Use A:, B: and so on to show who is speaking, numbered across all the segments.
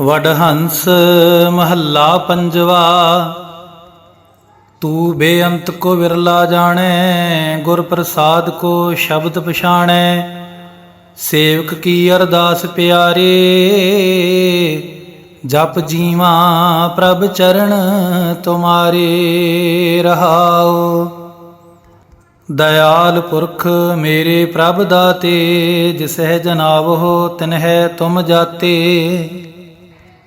A: ਵਡਹੰਸ ਮਹੱਲਾ ਪੰਜਵਾ। ਤੂੰ ਬੇਅੰਤ ਕੋ ਵਿਰਲਾ ਜਾਣੈ ਗੁਰ ਪ੍ਰਸਾਦ ਕੋ ਸ਼ਬਦ ਪਛਾਣੈ। ਸੇਵਕ ਕੀ ਅਰਦਾਸ ਪਿਆਰੇ, ਜਪ ਜੀਵਾ ਪ੍ਰਭ ਚਰਨ ਤੁਮਾਰੇ ਰਹਾਓ ਦਇਆਲ ਪੁਰਖ ਮੇਰੇ ਪ੍ਰਭ ਦਾਤੇ, ਜਿਸਹਿ ਜਨਾਵੋ ਤਿਨਹਿ ਤੁਮ ਜਾਤੇ।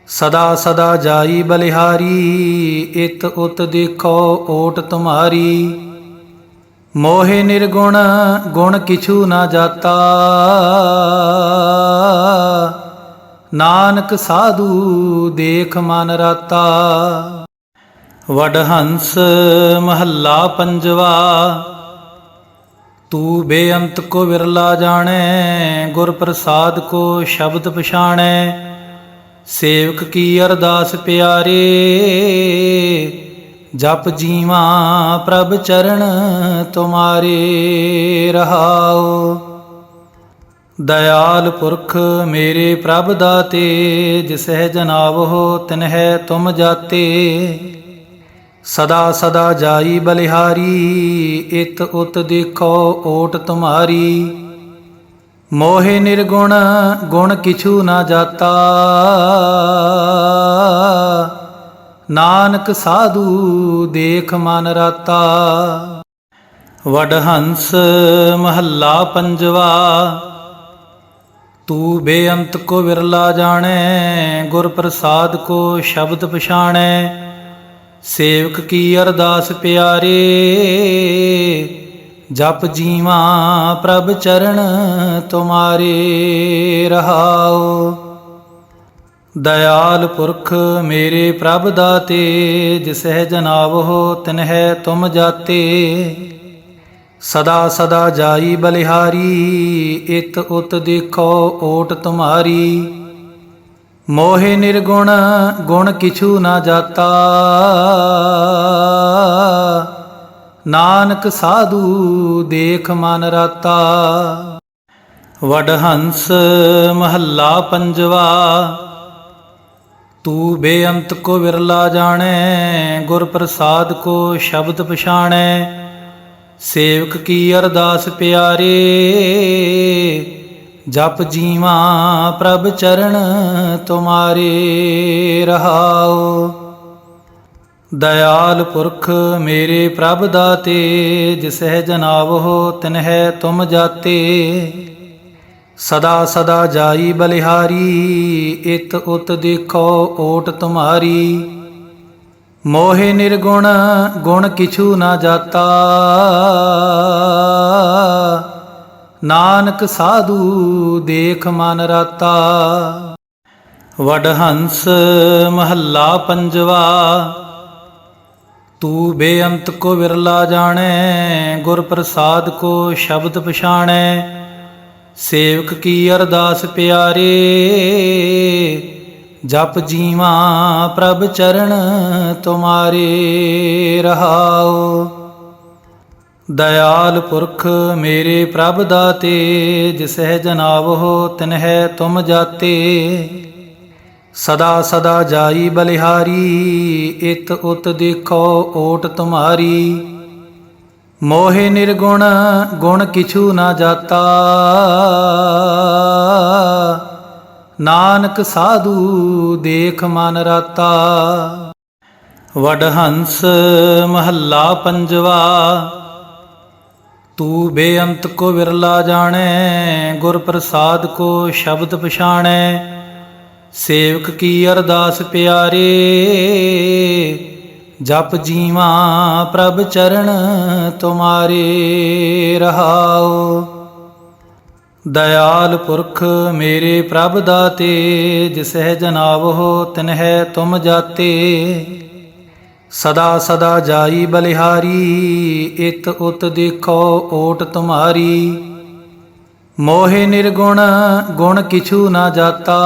A: ਸਦਾ ਸਦਾ ਜਾਈ ਬਲਿਹਾਰੀ, ਇਤ ਉਤ ਦੇਖੋ ਓਟ ਤੁਮਾਰੀ। ਮੋਹਿ ਨਿਰਗੁਣ, ਗੁਣ ਕਿਛੂ ਨਾ ਜਾਤਾ। ਨਾਨਕ ਸਾਧੂ ਦੇਖ ਮਨ ਰਾਤਾ। ਵਡਹੰਸ ਮਹੱਲਾ ਪੰਜਵਾ। ਤੂੰ ਬੇਅੰਤ ਕੋ ਵਿਰਲਾ ਜਾਣੈ ਗੁਰ ਪ੍ਰਸਾਦ ਕੋ ਸ਼ਬਦ ਪਛਾਣੈ। ਸੇਵਕ ਕੀ ਅਰਦਾਸ ਪਿਆਰੇ? ਜਪ ਜੀਵਾ ਪ੍ਰਭ ਚਰਨ ਤੁਮਾਰੇ ਰਹਾਓ ਦਇਆਲ ਪੁਰਖ ਮੇਰੇ ਪ੍ਰਭ ਦਾਤੇ ਜਿਸਹਿ ਜਨਾਵੋ ਤਿਨਹਿ ਤੁਮ ਜਾਤੇ। ਸਦਾ ਸਦਾ ਜਾਈ ਬਲਿਹਾਰੀ, ਇਤ ਉਤ ਦੇਖੋ ਓਟ ਤੁਮਾਰੀ। ਮੋਹਿ ਨਿਰਗੁਣ, ਗੁਣ ਕਿਛੂ ਨਾ ਜਾਤਾ। ਨਾਨਕ ਸਾਧੂ ਦੇਖ ਮਨ ਰਾਤਾ। ਵਡ ਹੰਸ ਮਹੱਲਾ ਪੰਜਵਾ। ਤੂੰ ਬੇਅੰਤ ਕੋ ਵਿਰਲਾ ਜਾਣੈ, ਗੁਰ ਪ੍ਰਸਾਦ ਕੋ ਸ਼ਬਦ ਪਛਾਣੈ। ਸੇਵਕ ਕੀ ਅਰਦਾਸ ਪਿਆਰੇ ਜਪ ਜੀਵਾ ਪ੍ਰਭ ਚਰਨ ਤੁਮਾਰੇ ਰਹਾਓ ਦਇਆਲ ਪੁਰਖ ਮੇਰੇ ਪ੍ਰਭ ਦਾਤੇ ਜਿਸਹਿ ਜਨਾਵੋ ਤਿਨਹਿ ਤੁਮ ਜਾਤੇ। ਸਦਾ ਸਦਾ ਜਾਈ ਬਲਿਹਾਰੀ, ਇਤ ਉਤ ਦੇਖੋ ਓਟ ਤੁਮਾਰੀ। ਮੋਹਿ ਨਿਰਗੁਣ, ਗੁਣ ਕਿਛੂ ਨਾ ਜਾਤਾ। ਨਾਨਕ ਸਾਧੂ ਦੇਖ ਮਨ ਰਾਤਾ। ਵਡਹੰਸ ਮਹੱਲਾ ਪੰਜਵਾ। ਤੂੰ ਬੇਅੰਤ ਕੋ ਵਿਰਲਾ ਜਾਣੈ ਗੁਰ ਪ੍ਰਸਾਦ ਕੋ ਸ਼ਬਦ ਪਛਾਣੈ। ਸੇਵਕ ਕੀ ਅਰਦਾਸ ਪਿਆਰੇ, ਜਪ ਜੀਵਾ ਪ੍ਰਭ ਚਰਨ ਤੁਮਾਰੇ ਰਹਾਓ ਦਇਆਲ ਪੁਰਖ ਮੇਰੇ ਪ੍ਰਭ ਦਾਤੇ ਜਿਸਹਿ ਜਨਾਵੋ ਤਿਨਹਿ ਤੁਮ ਜਾਤੇ। ਸਦਾ ਸਦਾ ਜਾਈ ਬਲਿਹਾਰੀ, ਇਤ ਉਤ ਦੇਖੋ ਓਟ ਤੁਮਾਰੀ। ਮੋਹਿ ਨਿਰਗੁਣ, ਗੁਣ ਕਿਛੂ ਨਾ ਜਾਤਾ। ਨਾਨਕ ਸਾਧੂ, ਦੇਖ ਮਨ ਰਾਤਾ। ਵਡ ਹੰਸ ਮਹੱਲਾ ਪੰਜਵਾ। ਤੂੰ ਬੇਅੰਤ ਕੋ ਵਿਰਲਾ ਜਾਣੈ, ਗੁਰ ਪ੍ਰਸਾਦ ਕੋ ਸ਼ਬਦ ਪਛਾਣੈ। ਸੇਵਕ ਕੀ ਅਰਦਾਸ ਪਿਆਰੇ, ਜਪ ਜੀਵਾ ਪ੍ਰਭ ਚਰਨ ਤੁਮਾਰੇ ਰਹਾਓ ਦਇਆਲ ਪੁਰਖ ਮੇਰੇ ਪ੍ਰਭ ਦਾਤੇ, ਜਿਸਹਿ ਹੋ ਤਿਨਹਿ ਤੁਮ ਜਾਤੇ। ਸਦਾ ਸਦਾ ਜਾਈ ਬਲਿਹਾਰੀ, ਇਤ ਉਤ ਦੇਖੋ ਓਟ ਤੁਮਾਰੀ। ਮੋਹਿ ਨਿਰਗੁਣ, ਗੁਣ ਕਿਛੂ ਨਾ ਜਾਤਾ। ਨਾਨਕ ਸਾਧੂ ਦੇਖ ਮਨ ਰਾਤਾ। ਵਡਹੰਸ ਮਹੱਲਾ ਪੰਜਵਾ। ਤੂੰ ਬੇਅੰਤ ਕੋ ਵਿਰਲਾ ਜਾਣੈ, ਗੁਰ ਪ੍ਰਸਾਦ ਕੋ ਸ਼ਬਦ ਪਛਾਣੈ। ਸੇਵਕ ਕੀ ਅਰਦਾਸ ਪਿਆਰੇ? ਜਪ ਜੀਵਾ ਪ੍ਰਭ ਚਰਨ ਤੁਮਾਰੇ ਰਹਾਓ ਦਇਆਲ ਪੁਰਖ ਮੇਰੇ ਪ੍ਰਭ ਦਾਤੇ ਜਿਸਹਿ ਜਨਾਵੋ ਤਿਨਹਿ ਤੁਮ ਜਾਤੇ। ਸਦਾ ਸਦਾ ਜਾਈ ਬਲਿਹਾਰੀ, ਇਤ ਉਤ ਦੇਖੋ ਓਟ ਤੁਮਾਰੀ। ਮੋਹਿ ਨਿਰਗੁਣ ਗੁਣ ਕਿਛੂ ਨਾ ਜਾਤਾ।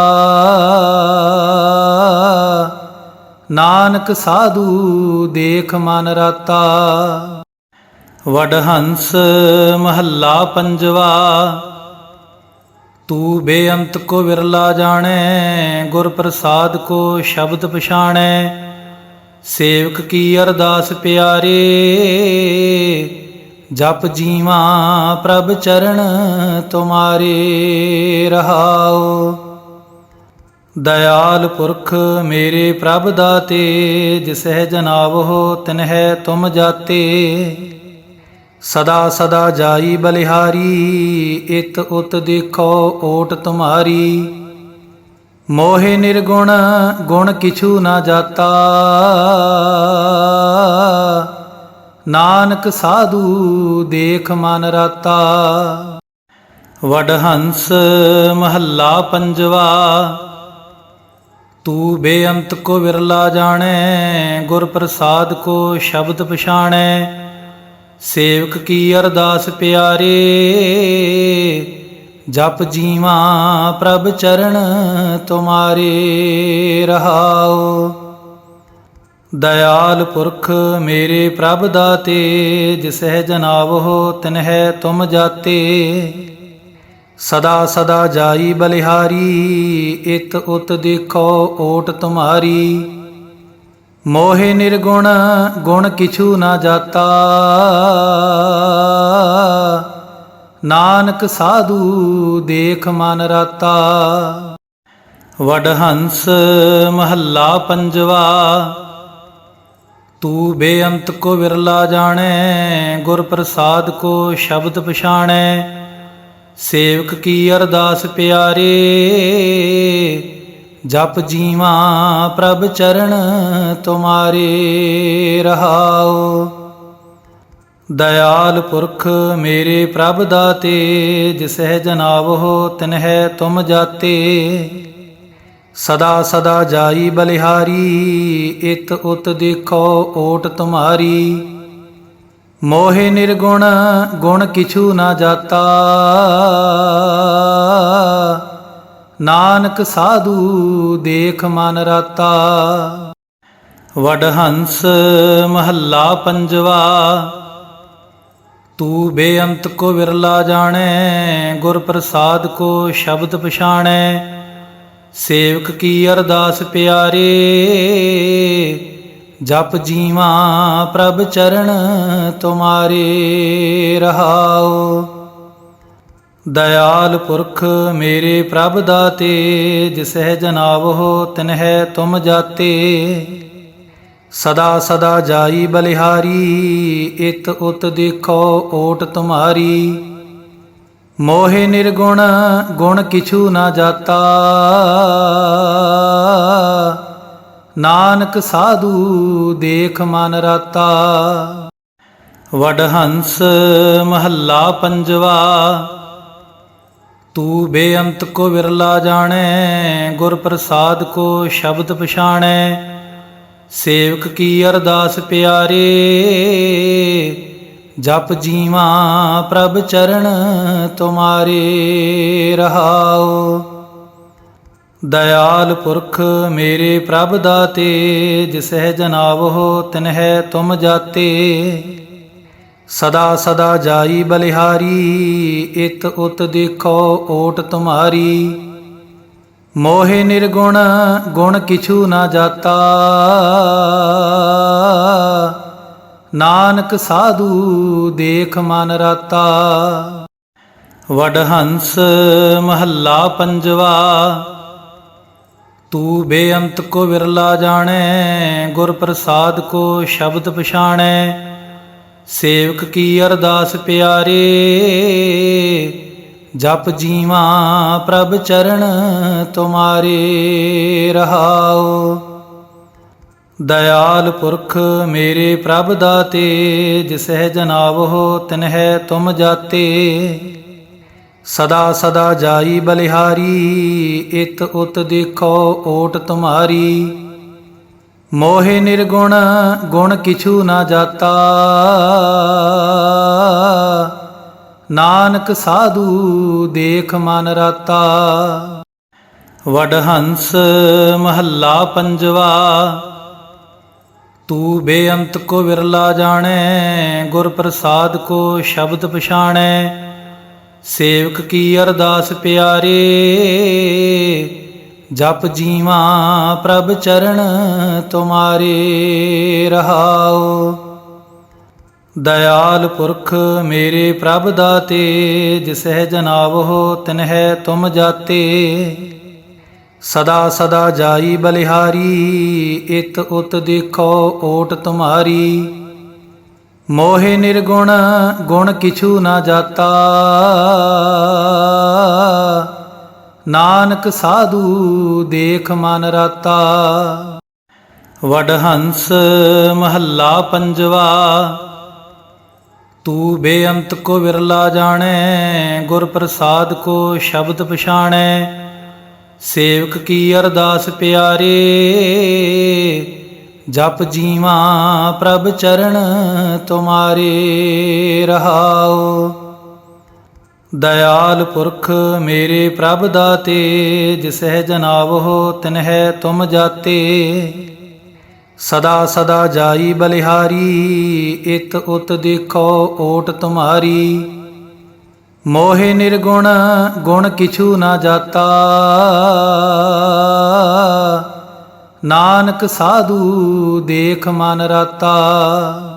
A: ਨਾਨਕ ਸਾਧੂ ਦੇਖ ਮਨ ਰਾਤਾ। ਵਡਹੰਸ ਮਹੱਲਾ ਪੰਜਵਾ। ਤੂ ਬੇਅੰਤ ਕੋ ਵਿਰਲਾ ਜਾਣੈ ਗੁਰ ਪ੍ਰਸਾਦ ਕੋ ਸ਼ਬਦ ਪਛਾਣੈ। ਸੇਵਕ ਕੀ ਅਰਦਾਸ ਪਿਆਰੇ ਜਪ ਜੀਵਾ ਪ੍ਰਭ ਚਰਨ ਤੁਮਾਰੇ ਰਹਾਓ ਦਇਆਲ ਪੁਰਖ ਮੇਰੇ ਪ੍ਰਭ ਦਾਤੇ ਜਿਸਹਿ ਜਨਾਵਹੁ ਤਿਨਹਿ ਤੁਮ ਜਾਤੇ। ਸਦਾ ਸਦਾ ਜਾਈ ਬਲਿਹਾਰੀ, ਇਤ ਉਤ ਦੇਖੋ ਓਟ ਤੁਮਾਰੀ। ਮੋਹਿ ਨਿਰਗੁਣ ਗੁਣ ਕਿਛੂ ਨਾ ਜਾਤਾ। ਨਾਨਕ ਸਾਧੂ ਦੇਖ ਮਨ ਰਾਤਾ। ਵਡਹੰਸ ਮਹੱਲਾ ਪੰਜਵਾ। ਤੂ ਬੇਅੰਤ ਕੋ ਵਿਰਲਾ ਜਾਣੈ ਗੁਰ ਪ੍ਰਸਾਦ ਕੋ ਸ਼ਬਦ ਪਛਾਣੈ। ਸੇਵਕ ਕੀ ਅਰਦਾਸ ਪਿਆਰੇ, ਜਪ ਜੀਵਾ ਪ੍ਰਭ ਚਰਨ ਤੁਮਾਰੇ ਰਹਾਓ ਦਇਆਲ ਪੁਰਖ ਮੇਰੇ ਪ੍ਰਭ ਦਾਤੇ ਜਿਸਹਿ ਜਨਾਵਹੁ ਤਿਨਹਿ ਤੁਮ ਜਾਤੇ। ਸਦਾ ਸਦਾ ਜਾਈ ਬਲਿਹਾਰੀ, ਇਤ ਉਤ ਦੇਖੋ ਓਟ ਤੁਮਾਰੀ। ਮੋਹਿ ਨਿਰਗੁਣ, ਗੁਣ ਕਿਛੂ ਨਾ ਜਾਤਾ। ਨਾਨਕ ਸਾਧੂ, ਦੇਖ ਮਨ ਰਾਤਾ। ਵਡਹੰਸ ਮਹੱਲਾ ਪੰਜਵਾ। ਤੂੰ ਬੇਅੰਤ ਕੋ ਵਿਰਲਾ ਜਾਣੈ, ਗੁਰ ਪ੍ਰਸਾਦ ਕੋ ਸ਼ਬਦ ਪਛਾਣੈ। ਸੇਵਕ ਕੀ ਅਰਦਾਸ ਪਿਆਰੇ, ਜਪ ਜੀਵਾ ਪ੍ਰਭ ਚਰਨ ਤੁਮਾਰੇ ਰਹਾਓ ਦਇਆਲ ਪੁਰਖ ਮੇਰੇ ਪ੍ਰਭ ਦਾਤੇ, ਜਿਸਹਿ ਜਨਾਵਹੁ ਤਿਨਹਿ ਤੁਮ ਜਾਤੇ। ਸਦਾ ਸਦਾ ਜਾਈ ਬਲਿਹਾਰੀ, ਇਤ ਉਤ ਦੇਖੋ ਓਟ ਤੁਮਾਰੀ। ਮੋਹਿ ਨਿਰਗੁਣ, ਗੁਣ ਕਿਛੂ ਨਾ ਜਾਤਾ। ਨਾਨਕ ਸਾਧੂ, ਦੇਖ ਮਨ ਰਾਤਾ। ਵਡਹੰਸ ਮਹੱਲਾ ਪੰਜਵਾ। ਤੂ ਬੇਅੰਤ ਕੋ ਵਿਰਲਾ ਜਾਣੈ ਗੁਰ ਪ੍ਰਸਾਦ ਕੋ ਸ਼ਬਦ ਪਛਾਣੈ। ਸੇਵਕ ਕੀ ਅਰਦਾਸ ਪਿਆਰੇ? ਜਪ ਜੀਵਾ ਪ੍ਰਭ ਚਰਨ ਤੁਮਾਰੇ ਰਹਾਓ ਦਇਆਲ ਪੁਰਖ ਮੇਰੇ ਪ੍ਰਭ ਦਾਤੇ ਜਿਸਹਿ ਜਨਾਵਹੁ ਤਿਨਹਿ ਤੁਮ ਜਾਤੇ। ਸਦਾ ਸਦਾ ਜਾਈ ਬਲਿਹਾਰੀ, ਇਤ ਉਤ ਦੇਖੋ ਓਟ ਤੁਮਾਰੀ। ਮੋਹਿ ਨਿਰਗੁਣ, ਗੁਣ ਕਿਛੂ ਨਾ ਜਾਤਾ। ਨਾਨਕ ਸਾਧੂ ਦੇਖ ਮਨ ਰਾਤਾ। ਵਡਹੰਸ ਮਹੱਲਾ ਪੰਜਵਾ। ਤੂ ਬੇਅੰਤ ਕੋ ਵਿਰਲਾ ਜਾਣੈ ਗੁਰ ਪ੍ਰਸਾਦ ਕੋ ਸ਼ਬਦ ਪਛਾਣੈ। ਸੇਵਕ ਕੀ ਅਰਦਾਸ ਪਿਆਰੇ ਜਪ ਜੀਵਾ ਪ੍ਰਭ ਚਰਨ ਤੁਮਾਰੇ ਰਹਾਓ ਦਇਆਲ ਪੁਰਖ ਮੇਰੇ ਪ੍ਰਭ ਦਾਤੇ ਜਿਸਹਿ ਜਨਾਵਹੁ ਤਿਨਹਿ ਤੁਮ ਜਾਤੇ। ਸਦਾ ਸਦਾ ਜਾਈ ਬਲਿਹਾਰੀ, ਇਤ ਉਤ ਦੇਖੋ ਓਟ ਤੁਮਾਰੀ। ਮੋਹਿ ਨਿਰਗੁਣ ਗੁਣ ਕਿਛੂ ਨਾ ਜਾਤਾ। ਨਾਨਕ ਸਾਧੂ ਦੇਖ ਮਨ ਰਾਤਾ। ਵਡਹੰਸ ਮਹੱਲਾ ਪੰਜਵਾ। ਤੂ ਬੇਅੰਤ ਕੋ ਵਿਰਲਾ ਜਾਣੈ, ਗੁਰ ਪ੍ਰਸਾਦ ਕੋ ਸ਼ਬਦ ਪਛਾਣੈ। ਸੇਵਕ ਕੀ ਅਰਦਾਸ ਪਿਆਰੇ, ਜਪ ਜੀਵਾ ਪ੍ਰਭ ਚਰਨ ਤੁਮਾਰੇ ਰਹਾਓ ਦਇਆਲ ਪੁਰਖ ਮੇਰੇ ਪ੍ਰਭ ਦਾਤੇ ਜਿਸਹਿ ਜਨਾਵਹੁ ਤਿਨਹਿ ਤੁਮ ਜਾਤੇ। ਸਦਾ ਸਦਾ ਜਾਈ ਬਲਿਹਾਰੀ, ਇਤ ਉਤ ਦੇਖੋ ਓਟ ਤੁਮਾਰੀ। ਮੋਹਿ ਨਿਰਗੁਣ, ਗੁਣ ਕਿਛੂ ਨਾ ਜਾਤਾ। ਨਾਨਕ ਸਾਧੂ, ਦੇਖ ਮਨ ਰਾਤਾ। ਵਡਹੰਸ ਮਹੱਲਾ ਪੰਜਵਾ। ਤੂੰ ਬੇਅੰਤ ਕੋ ਵਿਰਲਾ ਜਾਣੈ ਗੁਰ ਪ੍ਰਸਾਦ ਕੋ ਸ਼ਬਦ ਪਛਾਣੈ। ਸੇਵਕ ਕੀ ਅਰਦਾਸ ਪਿਆਰੇ, ਜਪ ਜੀਵਾ ਪ੍ਰਭ ਚਰਨ ਤੁਮਾਰੇ ਰਹਾਓ ਦਇਆਲ ਪੁਰਖ ਮੇਰੇ ਪ੍ਰਭ ਦਾਤੇ, ਜਿਸਹਿ ਜਨਾਵਹੁ ਤਿਨਹਿ ਤੁਮ ਜਾਤੇ। ਸਦਾ ਸਦਾ ਜਾਈ ਬਲਿਹਾਰੀ, ਇਤ ਉਤ ਦੇਖੋ ਓਟ ਤੁਮਾਰੀ। ਮੋਹਿ ਨਿਰਗੁਣ, ਗੁਣ ਕਿਛੂ ਨਾ ਜਾਤਾ। ਨਾਨਕ ਸਾਧੂ ਦੇਖ ਮਨ ਰਾਤਾ। ਵਡਹੰਸ ਮਹੱਲਾ ਪੰਜਵਾ। ਤੂੰ ਬੇਅੰਤ ਕੋ ਵਿਰਲਾ ਜਾਣੈ ਗੁਰ ਪ੍ਰਸਾਦ ਕੋ ਸ਼ਬਦ ਪਛਾਣੈ। ਸੇਵਕ ਕੀ ਅਰਦਾਸ ਪਿਆਰੇ? ਜਪ ਜੀਵਾ ਪ੍ਰਭ ਚਰਨ ਤੁਮਾਰੇ ਰਹਾਓ ਦਇਆਲ ਪੁਰਖ ਮੇਰੇ ਪ੍ਰਭ ਦਾਤੇ ਜਿਸਹਿ ਜਨਾਵਹੁ ਤਿਨਹਿ ਤੁਮ ਜਾਤੇ। ਸਦਾ ਸਦਾ ਜਾਈ ਬਲਿਹਾਰੀ, ਇਤ ਉਤ ਦੇਖੋ ਓਟ ਤੁਮਾਰੀ। ਮੋਹਿ ਨਿਰਗੁਣ, ਗੁਣ ਕਿਛੂ ਨਾ ਜਾਤਾ। ਨਾਨਕ ਸਾਧੂ ਦੇਖ ਮਨ ਰਾਤਾ।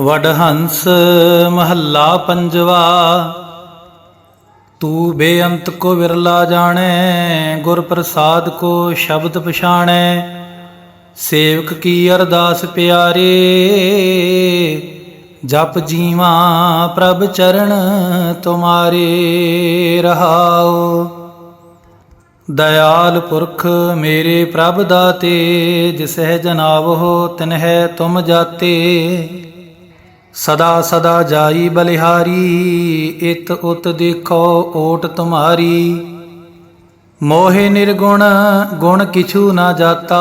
A: ਵਡ ਹੰਸ ਮਹੱਲਾ ਪੰਜਵਾ। ਤੂੰ ਬੇਅੰਤ ਕੋ ਵਿਰਲਾ ਜਾਣੈ, ਗੁਰ ਪ੍ਰਸਾਦ ਕੋ ਸ਼ਬਦ ਪਛਾਣੈ। ਸੇਵਕ ਕੀ ਅਰਦਾਸ ਪਿਆਰੇ ਜਪ ਜੀਵਾ ਪ੍ਰਭ ਚਰਨ ਤੁਮਾਰੇ ਰਹਾਓ ਦਇਆਲ ਪੁਰਖ ਮੇਰੇ ਪ੍ਰਭ ਦਾਤੇ ਜਿਸਹਿ ਜਨਾਵਹੁ ਤਿਨਹਿ ਤੁਮ ਜਾਤੇ। ਸਦਾ ਸਦਾ ਜਾਈ ਬਲਿਹਾਰੀ, ਇਤ ਉਤ ਦੇਖੋ ਓਟ ਤੁਮਾਰੀ। ਮੋਹਿ ਨਿਰਗੁਣ, ਗੁਣ ਕਿਛੂ ਨਾ ਜਾਤਾ।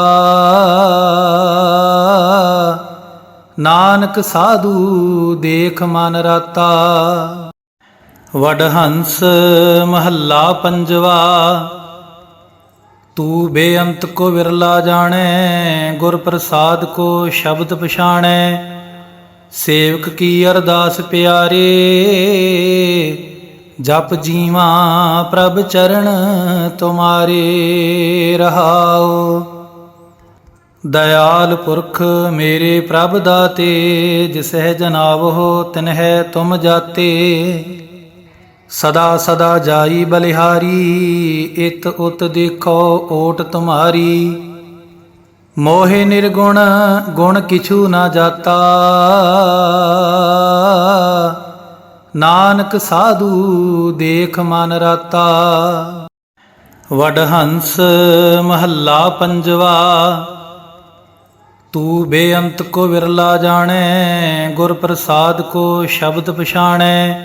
A: ਨਾਨਕ ਸਾਧੂ ਦੇਖ ਮਨ ਰਾਤਾ। ਵਡਹੰਸ ਮਹੱਲਾ ਪੰਜਵਾ। ਤੂੰ ਬੇਅੰਤ ਕੋ ਵਿਰਲਾ ਜਾਣੈ ਗੁਰ ਪ੍ਰਸਾਦ ਕੋ ਸ਼ਬਦ ਪਛਾਣੈ। ਸੇਵਕ ਕੀ ਅਰਦਾਸ ਪਿਆਰੇ, ਜਪ ਜੀਵਾ ਪ੍ਰਭ ਚਰਨ ਤੁਮਾਰੇ ਰਹਾਓ ਦਇਆਲ ਪੁਰਖ ਮੇਰੇ ਪ੍ਰਭ ਦਾਤੇ ਜਿਸਹਿ ਜਨਾਵਹੁ ਤਿਨਹਿ ਤੁਮ ਜਾਤੇ। ਸਦਾ ਸਦਾ ਜਾਈ ਬਲਿਹਾਰੀ, ਇਤ ਉਤ ਦੇਖੋ ਓਟ ਤੁਮਾਰੀ। ਮੋਹਿ ਨਿਰਗੁਣ, ਗੁਣ ਕਿਛੂ ਨਾ ਜਾਤਾ। ਨਾਨਕ ਸਾਧੂ, ਦੇਖ ਮਨ ਰਾਤਾ। ਵਡਹੰਸ ਮਹੱਲਾ ਪੰਜਵਾ। ਤੂੰ ਬੇਅੰਤ ਕੋ ਵਿਰਲਾ ਜਾਣੈ, ਗੁਰ ਪ੍ਰਸਾਦ ਕੋ ਸ਼ਬਦ ਪਛਾਣੈ।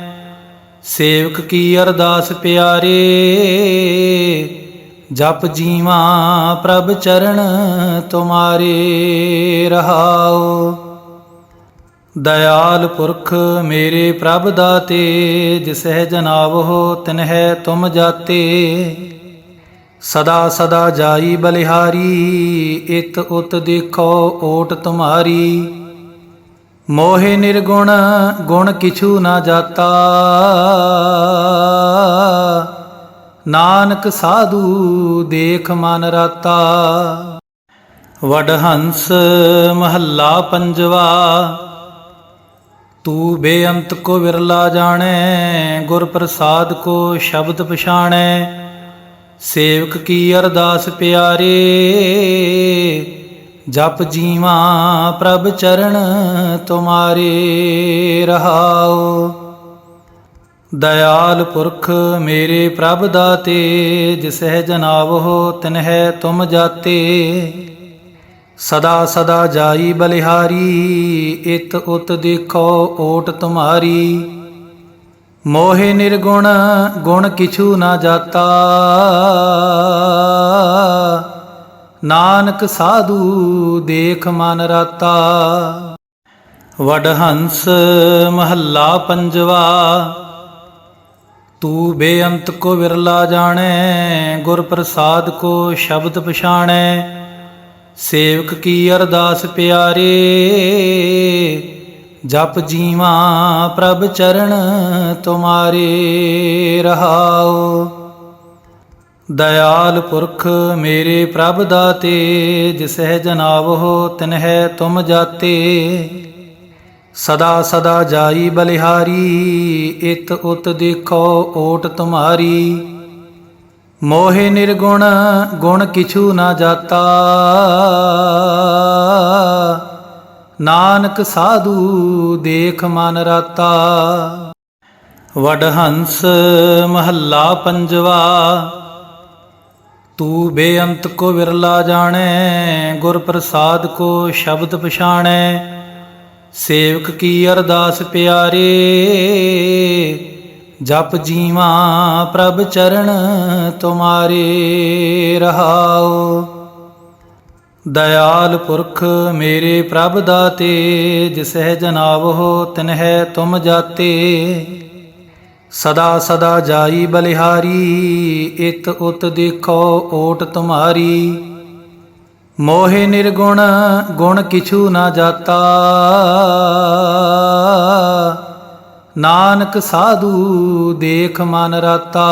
A: ਸੇਵਕ ਕੀ ਅਰਦਾਸ ਪਿਆਰੇ, ਜਪ ਜੀਵਾ ਪ੍ਰਭ ਚਰਨ ਤੁਮਾਰੇ ਰਹਾਓ ਦਇਆਲ ਪੁਰਖ ਮੇਰੇ ਪ੍ਰਭ ਦਾਤੇ, ਜਿਸਹਿ ਜਨਾਵਹੁ ਤਿਨਹਿ ਤੁਮ ਜਾਤੇ। ਸਦਾ ਸਦਾ ਜਾਈ ਬਲਿਹਾਰੀ, ਇਤ ਉਤ ਦੇਖੋ ਓਟ ਤੁਮਾਰੀ। ਮੋਹਿ ਨਿਰਗੁਣ, ਗੁਣ ਕਿਛੂ ਨਾ ਜਾਤਾ। ਨਾਨਕ ਸਾਧੂ ਦੇਖ ਮਨ ਰਾਤਾ। ਵਡਹੰਸ ਮਹੱਲਾ ਪੰਜਵਾ। ਤੂੰ ਬੇਅੰਤ ਕੋ ਵਿਰਲਾ ਜਾਣੈ ਗੁਰ ਪ੍ਰਸਾਦ ਕੋ ਸ਼ਬਦ ਪਛਾਣੈ। ਸੇਵਕ ਕੀ ਅਰਦਾਸ ਪਿਆਰੇ? ਜਪ ਜੀਵਾ ਪ੍ਰਭ ਚਰਨ ਤੁਮਾਰੇ ਰਹਾਓ ਦਇਆਲ ਪੁਰਖ ਮੇਰੇ ਪ੍ਰਭ ਦਾਤੇ ਜਿਸਹਿ ਜਨਾਵਹੁ ਤਿਨਹਿ ਤੁਮ ਜਾਤੇ। ਸਦਾ ਸਦਾ ਜਾਈ ਬਲਿਹਾਰੀ, ਇਤ ਉਤ ਦੇਖੋ ਓਟ ਤੁਮਾਰੀ। ਮੋਹਿ ਨਿਰਗੁਣ ਗੁਣ ਕਿਛੂ ਨਾ ਜਾਤਾ। ਨਾਨਕ ਸਾਧੂ ਦੇਖ ਮਨ ਰਾਤਾ। ਵਡਹੰਸ ਮਹੱਲਾ ਪੰਜਵਾ। ਤੂੰ ਬੇਅੰਤ ਕੋ ਵਿਰਲਾ ਜਾਣੈ ਗੁਰ ਪ੍ਰਸਾਦ ਕੋ ਸ਼ਬਦ ਪਛਾਣੈ। ਸੇਵਕ ਕੀ ਅਰਦਾਸ ਪਿਆਰੇ ਜਪ ਜੀਵਾ ਪ੍ਰਭ ਚਰਨ ਤੁਮਾਰੇ ਰਹਾਉ। ਦਇਆਲ ਪੁਰਖ ਮੇਰੇ ਪ੍ਰਭ ਦਾਤੇ ਜਿਸਹਿ ਜਨਾਵਹੁ ਤਿਨਹਿ ਤੁਮ ਜਾਤੇ। ਸਦਾ ਸਦਾ ਜਾਈ ਬਲਿਹਾਰੀ, ਇਤ ਉਤ ਦੇਖੋ ਓਟ ਤੁਮਾਰੀ। ਮੋਹਿ ਨਿਰਗੁਣ ਗੁਣ ਕਿਛੂ ਨਾ ਜਾਤਾ। ਨਾਨਕ ਸਾਧੂ ਦੇਖ ਮਨ ਰਾਤਾ। ਵਡਹੰਸ ਮਹੱਲਾ ਪੰਜਵਾ। ਤੂੰ ਬੇਅੰਤ ਕੋ ਵਿਰਲਾ ਜਾਣੈ ਗੁਰ ਪ੍ਰਸਾਦ ਕੋ ਸ਼ਬਦ ਪਛਾਣੈ। ਸੇਵਕ ਕੀ ਅਰਦਾਸ ਪਿਆਰੇ, ਜਪ ਜੀਵਾ ਪ੍ਰਭ ਚਰਨ ਤੁਮਾਰੇ ਰਹਾਓ ਦਇਆਲ ਪੁਰਖ ਮੇਰੇ ਪ੍ਰਭ ਦਾਤੇ ਜਿਸਹਿ ਜਨਾਵਹੁ ਤਿਨਹਿ ਤੁਮ ਜਾਤੇ। ਸਦਾ ਸਦਾ ਜਾਈ ਬਲਿਹਾਰੀ, ਇਤ ਉਤ ਦੇਖੋ ਓਟ ਤੁਮਾਰੀ। ਮੋਹਿ ਨਿਰਗੁਣ, ਗੁਣ ਕਿਛੂ ਨਾ ਜਾਤਾ। ਨਾਨਕ ਸਾਧੂ, ਦੇਖ ਮਨ ਰਾਤਾ।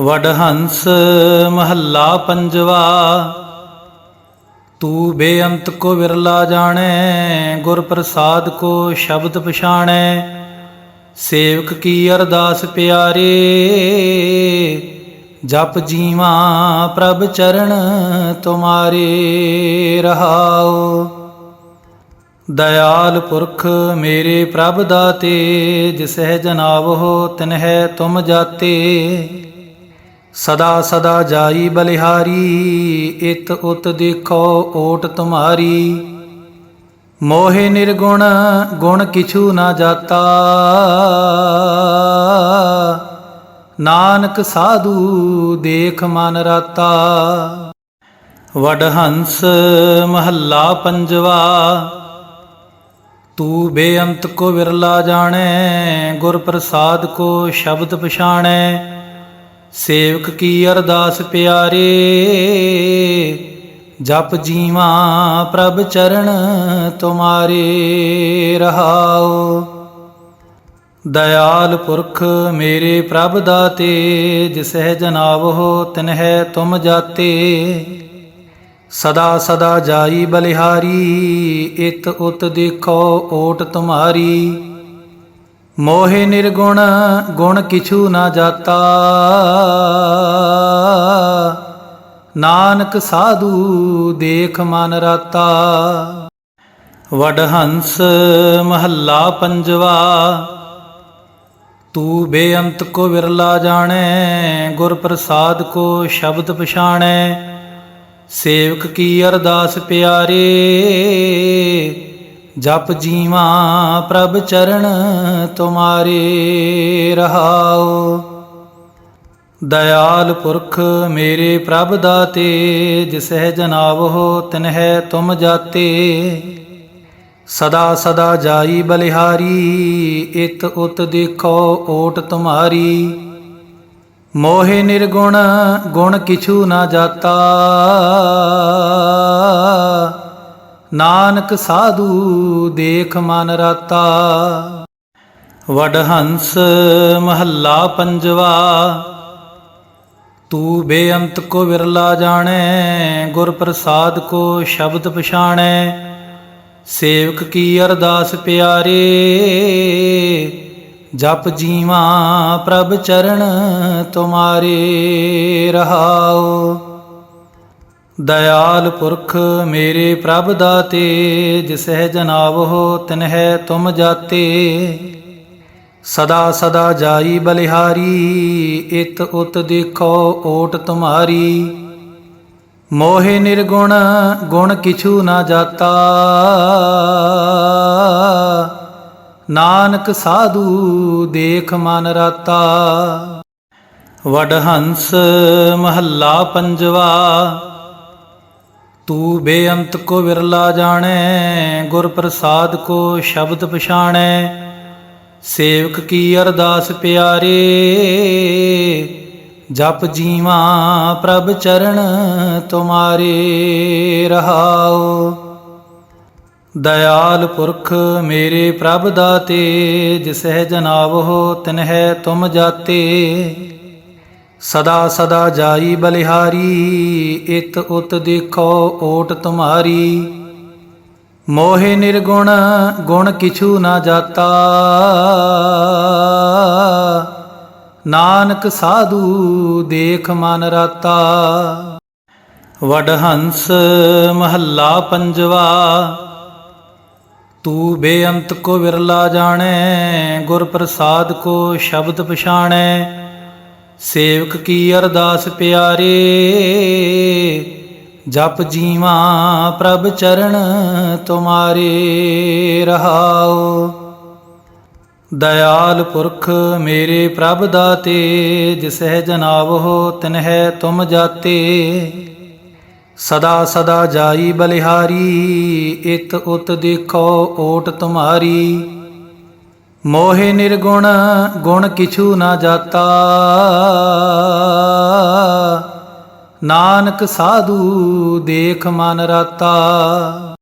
A: ਵਡਹੰਸ ਮਹੱਲਾ ਪੰਜਵਾ। ਤੂੰ ਬੇਅੰਤ ਕੋ ਵਿਰਲਾ ਜਾਣੈ, ਗੁਰ ਪ੍ਰਸਾਦ ਕੋ ਸ਼ਬਦ ਪਛਾਣੈ। ਸੇਵਕ ਕੀ ਅਰਦਾਸ ਪਿਆਰੇ, ਜਪ ਜੀਵਾ ਪ੍ਰਭ ਚਰਨ ਤੁਮਾਰੇ ਰਹਾਓ ਦਇਆਲ ਪੁਰਖ ਮੇਰੇ ਪ੍ਰਭ ਦਾਤੇ, ਜਿਸਹਿ ਜਨਾਵਹੁ ਤਿਨਹਿ ਤੁਮ ਜਾਤੇ। ਸਦਾ ਸਦਾ ਜਾਈ ਬਲਿਹਾਰੀ, ਇਤ ਉਤ ਦੇਖੋ ਓਟ ਤੁਮਾਰੀ। ਮੋਹਿ ਨਿਰਗੁਣ, ਗੁਣ ਕਿਛੂ ਨਾ ਜਾਤਾ। ਨਾਨਕ ਸਾਧੂ ਦੇਖ ਮਨ ਰਾਤਾ। ਵਡਹੰਸ ਮਹੱਲਾ ਪੰਜਵਾ। ਤੂੰ ਬੇਅੰਤ ਕੋ ਵਿਰਲਾ ਜਾਣੈ ਗੁਰ ਪ੍ਰਸਾਦ ਕੋ ਸ਼ਬਦ ਪਛਾਣੈ। ਸੇਵਕ ਕੀ ਅਰਦਾਸ ਪਿਆਰੇ? ਜਪ ਜੀਵਾ ਪ੍ਰਭ ਚਰਨ ਤੁਮਾਰੇ ਰਹਾਉ। ਦਇਆਲ ਪੁਰਖ ਮੇਰੇ ਪ੍ਰਭ ਦਾਤੇ ਜਿਸਹਿ ਜਨਾਵਹੁ ਤਿਨਹਿ ਤੁਮ ਜਾਤੇ। ਸਦਾ ਸਦਾ ਜਾਈ ਬਲਿਹਾਰੀ, ਇਤ ਉਤ ਦੇਖੋ ਓਟ ਤੁਮਾਰੀ। ਮੋਹਿ ਨਿਰਗੁਣ ਗੁਣ ਕਿਛੂ ਨਾ ਜਾਤਾ। ਨਾਨਕ ਸਾਧੂ ਦੇਖ ਮਨ ਰਾਤਾ। ਵਡਹੰਸ ਮਹੱਲਾ ਪੰਜਵਾ। ਤੂੰ ਬੇਅੰਤ ਕੋ ਵਿਰਲਾ ਜਾਣੈ ਗੁਰ ਪ੍ਰਸਾਦ ਕੋ ਸ਼ਬਦ ਪਛਾਣੈ। ਸੇਵਕ ਕੀ ਅਰਦਾਸ ਪਿਆਰੇ ਜਪ ਜੀਵਾ ਪ੍ਰਭ ਚਰਨ ਤੁਮਾਰੇ ਰਹਾਓ ਦਇਆਲ ਪੁਰਖ ਮੇਰੇ ਪ੍ਰਭ ਦਾਤੇ ਜਿਸਹਿ ਜਨਾਵਹੁ ਤਿਨਹਿ ਤੁਮ ਜਾਤੇ। ਸਦਾ ਸਦਾ ਜਾਈ ਬਲਿਹਾਰੀ, ਇਤ ਉਤ ਦੇਖੋ ਓਟ ਤੁਮਾਰੀ। ਮੋਹਿ ਨਿਰਗੁਣ ਗੁਣ ਕਿਛੂ ਨਾ ਜਾਤਾ। ਨਾਨਕ ਸਾਧੂ ਦੇਖ ਮਨ ਰਾਤਾ। ਵਡਹੰਸ ਮਹੱਲਾ ਪੰਜਵਾ। ਤੂੰ ਬੇਅੰਤ ਕੋ ਵਿਰਲਾ ਜਾਣੈ, ਗੁਰ ਪ੍ਰਸਾਦ ਕੋ ਸ਼ਬਦ ਪਛਾਣੈ। ਸੇਵਕ ਕੀ ਅਰਦਾਸ ਪਿਆਰੇ, ਜਪ ਜੀਵਾ ਪ੍ਰਭ ਚਰਨ ਤੁਮਾਰੇ ਰਹਾਓ ਦਇਆਲ ਪੁਰਖ ਮੇਰੇ ਪ੍ਰਭ ਦਾਤੇ ਜਿਸਹਿ ਜਨਾਵਹੁ ਤਿਨਹਿ ਤੁਮ ਜਾਤੇ। ਸਦਾ ਸਦਾ ਜਾਈ ਬਲਿਹਾਰੀ, ਇਤ ਉਤ ਦੇਖੋ ਓਟ ਤੁਮਾਰੀ। ਮੋਹਿ ਨਿਰਗੁਣ, ਗੁਣ ਕਿਛੂ ਨਾ ਜਾਤਾ। ਨਾਨਕ ਸਾਧੂ, ਦੇਖ ਮਨ ਰਾਤਾ। ਵਡਹੰਸ ਮਹੱਲਾ ਪੰਜਵਾ। ਤੂੰ ਬੇਅੰਤ ਕੋ ਵਿਰਲਾ ਜਾਣੈ ਗੁਰ ਪ੍ਰਸਾਦ ਕੋ ਸ਼ਬਦ ਪਛਾਣੈ। ਸੇਵਕ ਕੀ ਅਰਦਾਸ ਪਿਆਰੇ, ਜਪ ਜੀਵਾ ਪ੍ਰਭ ਚਰਨ ਤੁਮਾਰੇ ਰਹਾਉ। ਦਇਆਲ ਪੁਰਖ ਮੇਰੇ ਪ੍ਰਭ ਦਾਤੇ, ਜਿਸਹਿ ਜਨਾਵਹੁ ਤਿਨਹਿ ਤੁਮ ਜਾਤੇ। ਸਦਾ ਸਦਾ ਜਾਈ ਬਲਿਹਾਰੀ, ਇਤ ਉਤ ਦੇਖੋ ਓਟ ਤੁਮਾਰੀ। ਮੋਹਿ ਨਿਰਗੁਣ, ਗੁਣ ਕਿਛੂ ਨਾ ਜਾਤਾ। ਨਾਨਕ ਸਾਧੂ ਦੇਖ ਮਨ ਰਾਤਾ। ਵਡਹੰਸ ਮਹੱਲਾ ਪੰਜਵਾ। ਤੂੰ ਬੇਅੰਤ ਕੋ ਵਿਰਲਾ ਜਾਣੈ ਗੁਰ ਪ੍ਰਸਾਦ ਕੋ ਸ਼ਬਦ ਪਛਾਣੈ। ਸੇਵਕ ਕੀ ਅਰਦਾਸ ਪਿਆਰੇ? ਜਪ ਜੀਵਾ ਪ੍ਰਭ ਚਰਨ ਤੁਮਾਰੇ ਰਹਾਓ ਦਇਆਲ ਪੁਰਖ ਮੇਰੇ ਪ੍ਰਭ ਦਾਤੇ ਜਿਸਹਿ ਜਨਾਵਹੁ ਤਿਨਹਿ ਤੁਮ ਜਾਤੇ। ਸਦਾ ਸਦਾ ਜਾਈ ਬਲਿਹਾਰੀ, ਇਤ ਉਤ ਦੇਖੋ ਓਟ ਤੁਮਾਰੀ। ਮੋਹਿ ਨਿਰਗੁਣ ਗੁਣ ਕਿਛੂ ਨਾ ਜਾਤਾ। ਨਾਨਕ ਸਾਧੂ ਦੇਖ ਮਨ ਰਾਤਾ।